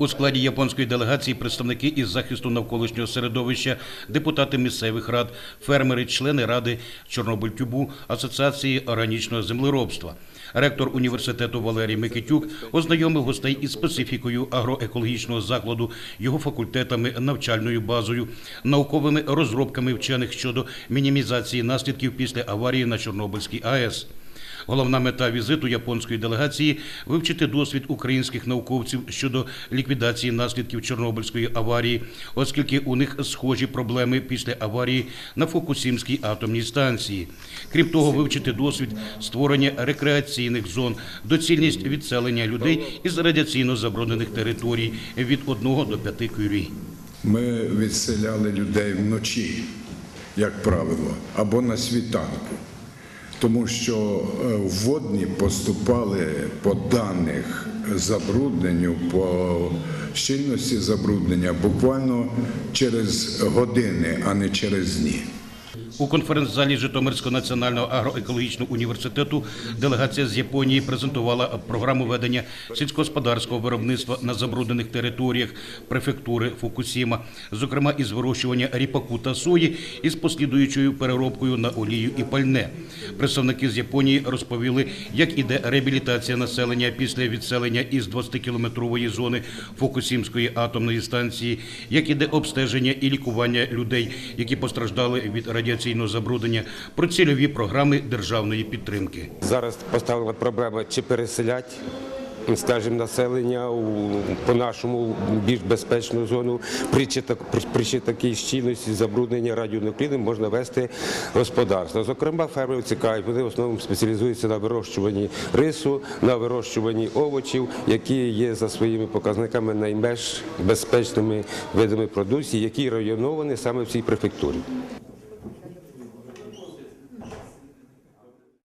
У складі японської делегації представники із захисту навколишнього середовища, депутати місцевих рад, фермери, члени ради Чорнобильтюбу, Асоціації органічного землеробства. Ректор університету Валерій Микитюк ознайомив гостей із специфікою агроекологічного закладу, його факультетами, навчальною базою, науковими розробками вчених щодо мінімізації наслідків після аварії на Чорнобильській АЕС. Головна мета візиту японської делегації вивчити досвід українських науковців щодо ліквідації наслідків Чорнобильської аварії, оскільки у них схожі проблеми після аварії на Фукусімській атомній станції. Крім того, вивчити досвід створення рекреаційних зон, доцільність відселення людей із радіаційно забруднених територій від 1 до 5 кюрій. Ми відселяли людей вночі, як правило, або на світанку. Тому що е, водні поступали по даних забрудненню, по щільності забруднення буквально через години, а не через дні. У конференц-залі Житомирського національного агроекологічного університету делегація з Японії презентувала програму ведення сільськогосподарського виробництва на забруднених територіях префектури Фукусіма, зокрема із вирощування ріпаку та сої із послідуючою переробкою на олію і пальне. Представники з Японії розповіли, як іде реабілітація населення після відселення із 20-кілометрової зони Фукусімської атомної станції, як іде обстеження і лікування людей, які постраждали від радіаційного забруднення, про цільові програми державної підтримки. Зараз поставила проблема, чи переселять, скажімо, населення по нашому більш безпечну зону. При, при, при такій щільності забруднення радіонуклідом можна вести господарство. Зокрема, фермерів цікавить, вони в основному спеціалізуються на вирощуванні рису, на вирощуванні овочів, які є за своїми показниками найменш безпечними видами продукції, які районовані саме в цій префектурі.